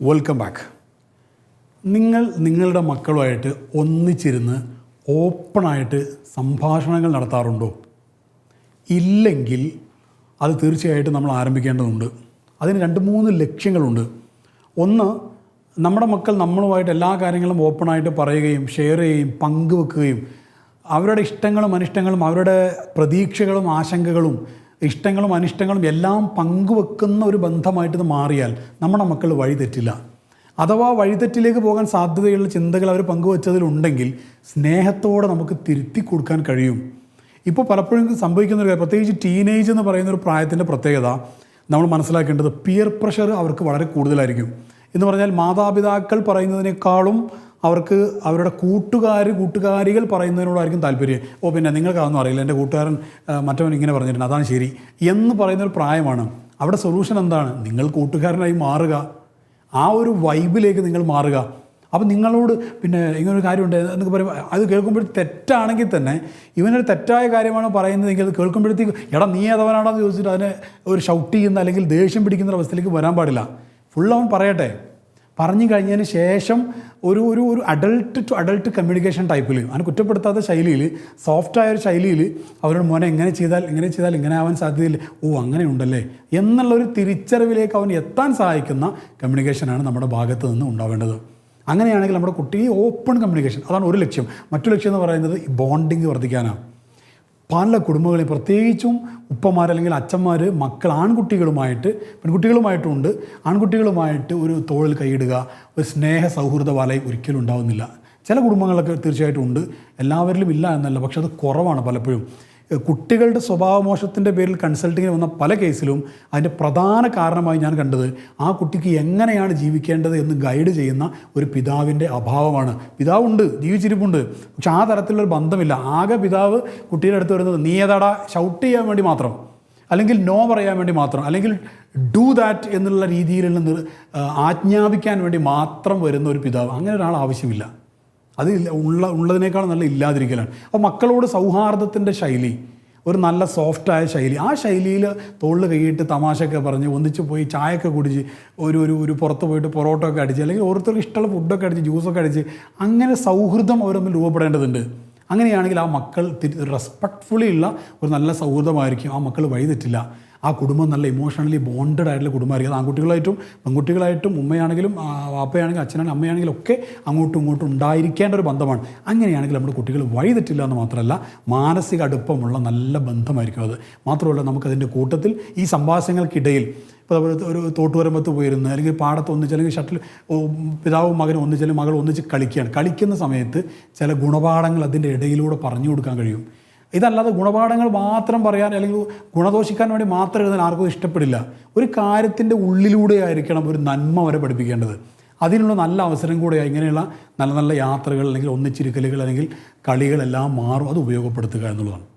Welcome back നിങ്ങൾ നിങ്ങളുടെ മക്കളുമായിട്ട് ഒന്നിച്ചിരുന്ന് ഓപ്പണായിട്ട് സംഭാഷണങ്ങൾ നടത്താറുണ്ടോ? ഇല്ലെങ്കിൽ അത് തീർച്ചയായിട്ടും നമ്മൾ ആരംഭിക്കേണ്ടതുണ്ട്. അതിന് രണ്ട് മൂന്ന് ലക്ഷ്യങ്ങളുണ്ട്. ഒന്ന് നമ്മുടെ മക്കൾ നമ്മളുമായിട്ട് എല്ലാ കാര്യങ്ങളും ഓപ്പണായിട്ട് പറയുകയും ഷെയർ ചെയ്യുകയും പങ്കുവെക്കുകയും അവരുടെ ഇഷ്ടങ്ങളും അനിഷ്ടങ്ങളും അവരുടെ പ്രതീക്ഷകളും ആശങ്കകളും ഇഷ്ടങ്ങളും അനിഷ്ടങ്ങളും എല്ലാം പങ്കുവെക്കുന്ന ഒരു ബന്ധമായിട്ട് ഇത് മാറിയാൽ നമ്മുടെ മക്കൾ വഴിതെറ്റില്ല അഥവാ വഴിതെറ്റിലേക്ക് പോകാൻ സാധ്യതയുള്ള ചിന്തകൾ അവർ പങ്കുവച്ചതിലുണ്ടെങ്കിൽ സ്നേഹത്തോടെ നമുക്ക് തിരുത്തി കൊടുക്കാൻ കഴിയും. ഇപ്പോൾ പലപ്പോഴും സംഭവിക്കുന്ന ഒരു പ്രത്യേകിച്ച് ടീനേജ് എന്ന് പറയുന്ന ഒരു പ്രായത്തിന്റെ പ്രത്യേകത നമ്മൾ മനസ്സിലാക്കേണ്ടത് പിയർ പ്രഷർ അവർക്ക് വളരെ കൂടുതലായിരിക്കും. എന്ന് പറഞ്ഞാൽ മാതാപിതാക്കൾ പറയുന്നതിനേക്കാളും അവർക്ക് അവരുടെ കൂട്ടുകാർ കൂട്ടുകാരികൾ പറയുന്നതിനോടായിരിക്കും താല്പര്യം. ഓ പിന്നെ നിങ്ങൾക്കതൊന്നും അറിയില്ല. എന്റെ കൂട്ടുകാരൻ മറ്റവൻ ഇങ്ങനെ പറഞ്ഞിട്ടുണ്ട്. അതാണ് ശരി. എന്ന് പറയുന്ന ഒരു പ്രായമാണ്. അവിടെ സൊല്യൂഷൻ എന്താണ്? നിങ്ങൾ കൂട്ടുകാരനായി മാറുക. ആ ഒരു വൈബിലേക്ക് നിങ്ങൾ മാറുക. അപ്പം നിങ്ങളോട് പിന്നെ ഇങ്ങനൊരു കാര്യമുണ്ട് എന്നൊക്കെ പറയുമ്പോൾ അത് കേൾക്കുമ്പോൾ തെറ്റാണെങ്കിൽ തന്നെ ഇവനൊരു തെറ്റായ കാര്യമാണ് പറയുന്നതെങ്കിൽ അത് കേൾക്കുമ്പോഴത്തേക്ക് എടാ നീ ഏതവനാണെന്ന് ചോദിച്ചിട്ട് അതിനെ ഒരു ഷൗട്ട് ചെയ്യുന്ന അല്ലെങ്കിൽ ദേഷ്യം പിടിക്കുന്ന അവസ്ഥയിലേക്ക് വരാൻ പാടില്ല. ഫുൾ അവൻ പറയട്ടെ. പറഞ്ഞു കഴിഞ്ഞതിന് ശേഷം ഒരു ഒരു ഒരു അഡൾട്ട് ടു അഡൾട്ട് കമ്മ്യൂണിക്കേഷൻ ടൈപ്പിൽ അവനെ കുറ്റപ്പെടുത്താത്ത ശൈലിയിൽ സോഫ്റ്റായ ഒരു ശൈലിയിൽ അവരോട് മോനെ എങ്ങനെ ചെയ്താൽ ഇങ്ങനെ ചെയ്താൽ ഇങ്ങനെ ആവാൻ സാധ്യതയില്ല. ഓ അങ്ങനെ ഉണ്ടല്ലേ? എന്നുള്ളൊരു തിരിച്ചറിവിലേക്ക് അവൻ എത്താൻ സഹായിക്കുന്ന കമ്മ്യൂണിക്കേഷനാണ് നമ്മുടെ ഭാഗത്ത് നിന്ന് ഉണ്ടാവേണ്ടത്. അങ്ങനെയാണെങ്കിൽ നമ്മുടെ കുട്ടി ഓപ്പൺ കമ്മ്യൂണിക്കേഷൻ അതാണ് ഒരു ലക്ഷ്യം. മറ്റു ലക്ഷ്യം എന്ന് പറയുന്നത് ബോണ്ടിങ് വർദ്ധിക്കാനാണ്. പല കുടുംബങ്ങളിൽ പ്രത്യേകിച്ചും ഉപ്പമാർ അല്ലെങ്കിൽ അച്ഛന്മാർ മക്കൾ ആൺകുട്ടികളുമായിട്ട് പെൺകുട്ടികളുമായിട്ടുണ്ട്. ആൺകുട്ടികളുമായിട്ട് ഒരു തോളിൽ കൈയിടുക ഒരു സ്നേഹ സൗഹൃദ വലയം ഒരിക്കലും ഉണ്ടാവുന്നില്ല. ചില കുടുംബങ്ങളൊക്കെ തീർച്ചയായിട്ടും ഉണ്ട്. എല്ലാവരിലും ഇല്ല എന്നല്ല പക്ഷെ അത് കുറവാണ് പലപ്പോഴും. കുട്ടികളുടെ സ്വഭാവമോശത്തിന്റെ പേരിൽ കൺസൾട്ടിങ്ങിന് വന്ന പല കേസിലും അതിന്റെ പ്രധാന കാരണമായി ഞാൻ കണ്ടത് ആ കുട്ടിക്ക് എങ്ങനെയാണ് ജീവിക്കേണ്ടത് എന്ന് ഗൈഡ് ചെയ്യുന്ന ഒരു പിതാവിന്റെ അഭാവമാണ്. പിതാവുണ്ട് ജീവിച്ചിരിപ്പുണ്ട്. പക്ഷെ ആ തരത്തിലുള്ള ബന്ധമില്ല. ആകെ പിതാവ് കുട്ടിയുടെ അടുത്ത് വരുന്നത് നീ ഷൗട്ട് ചെയ്യാൻ വേണ്ടി മാത്രം. അല്ലെങ്കിൽ നോ പറയാൻ വേണ്ടി മാത്രം. അല്ലെങ്കിൽ ഡു ദാറ്റ് എന്നുള്ള രീതിയിലുള്ള ആജ്ഞാപിക്കാൻ വേണ്ടി മാത്രം വരുന്ന ഒരു പിതാവ്. അങ്ങനെ ഒരാൾ ആവശ്യമില്ല. അത് ഉള്ള ഉള്ളതിനേക്കാൾ നല്ല ഇല്ലാതിരിക്കലാണ്. അപ്പോൾ മക്കളോട് സൗഹാർദ്ദത്തിന്റെ ശൈലി ഒരു നല്ല സോഫ്റ്റായ ശൈലി. ആ ശൈലിയിൽ തോളിൽ കൈയിട്ട് തമാശയൊക്കെ പറഞ്ഞ് ഒന്നിച്ച് പോയി ചായയൊക്കെ കുടിച്ച് ഒരു ഒരു ഒരു പുറത്ത് പോയിട്ട് പൊറോട്ട ഒക്കെ അടിച്ച് അല്ലെങ്കിൽ ഓരോരുത്തർക്ക് ഇഷ്ടമുള്ള ഫുഡൊക്കെ അടിച്ച് ജ്യൂസൊക്കെ അടിച്ച് അങ്ങനെ സൗഹൃദം അവർ തമ്മിൽ രൂപപ്പെടേണ്ടതുണ്ട്. അങ്ങനെയാണെങ്കിൽ ആ മക്കൾ റെസ്പെക്ട്ഫുള്ളി ഉള്ള ഒരു നല്ല സൗഹൃദമായിരിക്കും. ആ മക്കൾ വഴിതെറ്റില്ല. ആ കുടുംബം നല്ല ഇമോഷണലി ബോണ്ടഡ് ആയിട്ടുള്ള കുടുംബമായിരിക്കും അത് ആൺകുട്ടികളായിട്ടും പെൺകുട്ടികളായിട്ടും ഉമ്മയാണെങ്കിലും വാപ്പയാണെങ്കിലും അച്ഛനാണെങ്കിലും അമ്മയാണെങ്കിലും ഒക്കെ അങ്ങോട്ടും ഇങ്ങോട്ടും ഉണ്ടായിരിക്കേണ്ട ഒരു ബന്ധമാണ്. അങ്ങനെയാണെങ്കിൽ നമ്മുടെ കുട്ടികൾ വഴിതെറ്റില്ല എന്ന് മാത്രമല്ല മാനസിക അടുപ്പമുള്ള നല്ല ബന്ധമായിരിക്കും അത്. മാത്രമല്ല നമുക്കതിന്റെ കൂട്ടത്തിൽ ഈ സംഭാഷണങ്ങൾക്കിടയിൽ ഇപ്പോൾ നമ്മൾ ഒരു തോട്ടുവരമ്പത്ത് പോയിരുന്ന് അല്ലെങ്കിൽ പാടത്ത് ഒന്നിച്ച് അല്ലെങ്കിൽ ഷട്ടിൽ പിതാവും മകനും ഒന്നിച്ച് അല്ലെങ്കിൽ മകൾ ഒന്നിച്ച് കളിക്കുകയാണ്. കളിക്കുന്ന സമയത്ത് ചില ഗുണപാഠങ്ങൾ അതിന്റെ ഇടയിലൂടെ പറഞ്ഞു കൊടുക്കാൻ കഴിയും. ഇതല്ലാതെ ഗുണപാഠങ്ങൾ മാത്രം പറയാൻ അല്ലെങ്കിൽ ഗുണദോഷിക്കാൻ വേണ്ടി മാത്രം എഴുതാൻ ആർക്കും ഇഷ്ടപ്പെടില്ല. ഒരു കാര്യത്തിന്റെ ഉള്ളിലൂടെ ആയിരിക്കണം ഒരു നന്മ വരെ പഠിപ്പിക്കേണ്ടത്. അതിനുള്ള നല്ല അവസരം കൂടെ ഇങ്ങനെയുള്ള നല്ല നല്ല യാത്രകൾ അല്ലെങ്കിൽ ഒന്നിച്ചിരിക്കലുകൾ അല്ലെങ്കിൽ കളികളെല്ലാം മാറും. അത് ഉപയോഗപ്പെടുത്തുക എന്നുള്ളതാണ്.